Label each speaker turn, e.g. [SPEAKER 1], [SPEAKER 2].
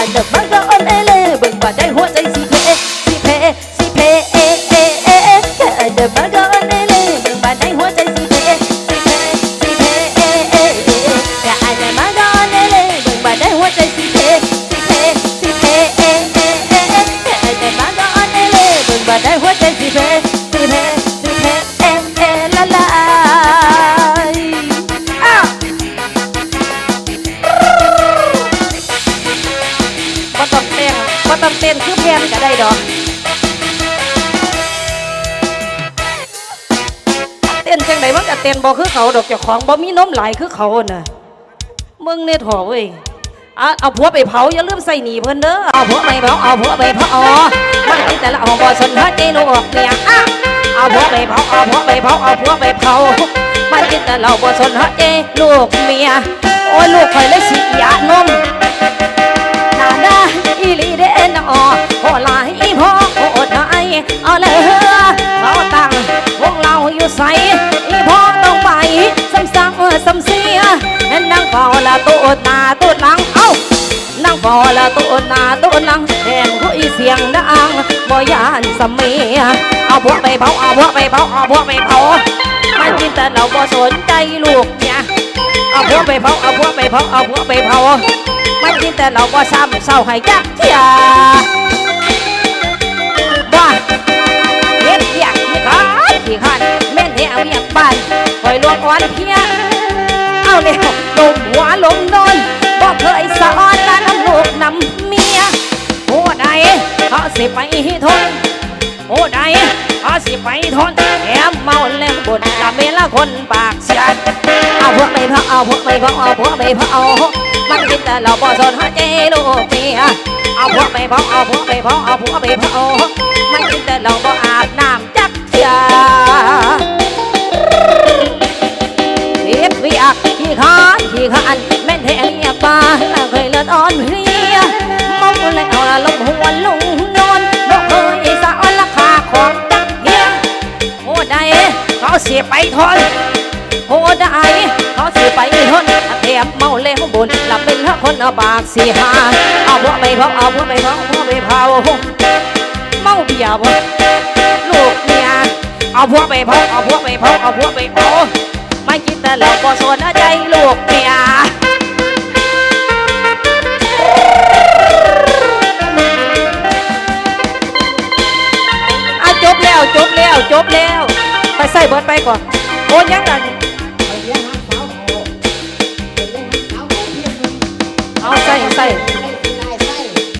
[SPEAKER 1] อันเองเต้นคือแพนก็ได้ดอก เต้นจังไดมันก็เต้นบ่คือเขาดอกเจ้าของบ่มีนมหลายคือเขาน่ะมึงเนี่ยถอเว้ยเอาเอาผัวไปเผาอย่าลืมใส่หนีเพิ่นเด้อเอาผัวไปเผาเอาผัวไปเผาอ๋อมันแต่ละห้องบ่สนหาใจลูกเนี่ยอะเอาผัวไปเผาเอาผัวไปเผาเอาผัวไปเผามันแต่เราบ่สนหาใจลูกเมียโอ้ยลูกข่อยเลยสิยานม ออหลายพอโหดไอเอาเลยเราตั้งวงเราอยู่ใสอีพ่อต้องไปซ้ำซังซ้ำเสียนั่งเฝ้าละตัวหน้าตัวหลังเอ้านั่งเฝ้าละตัวหน้าตัวหลังแทนคุยเสียงดังบ่ยานสมีเอาพวกไปเผาเอาพวกไปเผาเอาพวกไปเผามันกินแต่เราบ่สนใจลูกเนี่ยเอาพวกไปเผาเอาพวกไปเผาเอาพวกไปเผามันกินแต่เราก็ซ้ำเศร้าให้ยักเทีย เขาสิไปทนโอ้ใดเขาสิไปทนแถมเมาแล้วบนละเมละคนปากเสียเอาพวกไปเผาเอาพวกไปเผาเอาพวกไปเผามันกินแต่เราบ่สนหัวใจลูกเมียเอาพวกไปเผาเอาพวกไปเผาเอาพวกไปเผามันกินแต่เราบ่อาบน้ำจักเทียเสียเวียกขี้ขานขี้ขานแม่นแทงเรียบ้าเคยเลือดอ่อนเพลีย เขาเสียไปทนโอ้ได้ เขาเสียไปทนแถมเมาแล้วบนหลับเป็นคนเอาปากเสียหาเอาพวกไปเผาเอาพวกไปเผาพวกไปเผาเมาเบียบลูกเมียเอาพวกไปเผาเอาพวกไปเผาเอาพวกไปเผาไม่คิดแต่เราก็สนใจลูกเมียอะจบแล้วจบแล้วจบแล้ว ไปใส่เบิร์ดไปก่อน โอนยยังกัน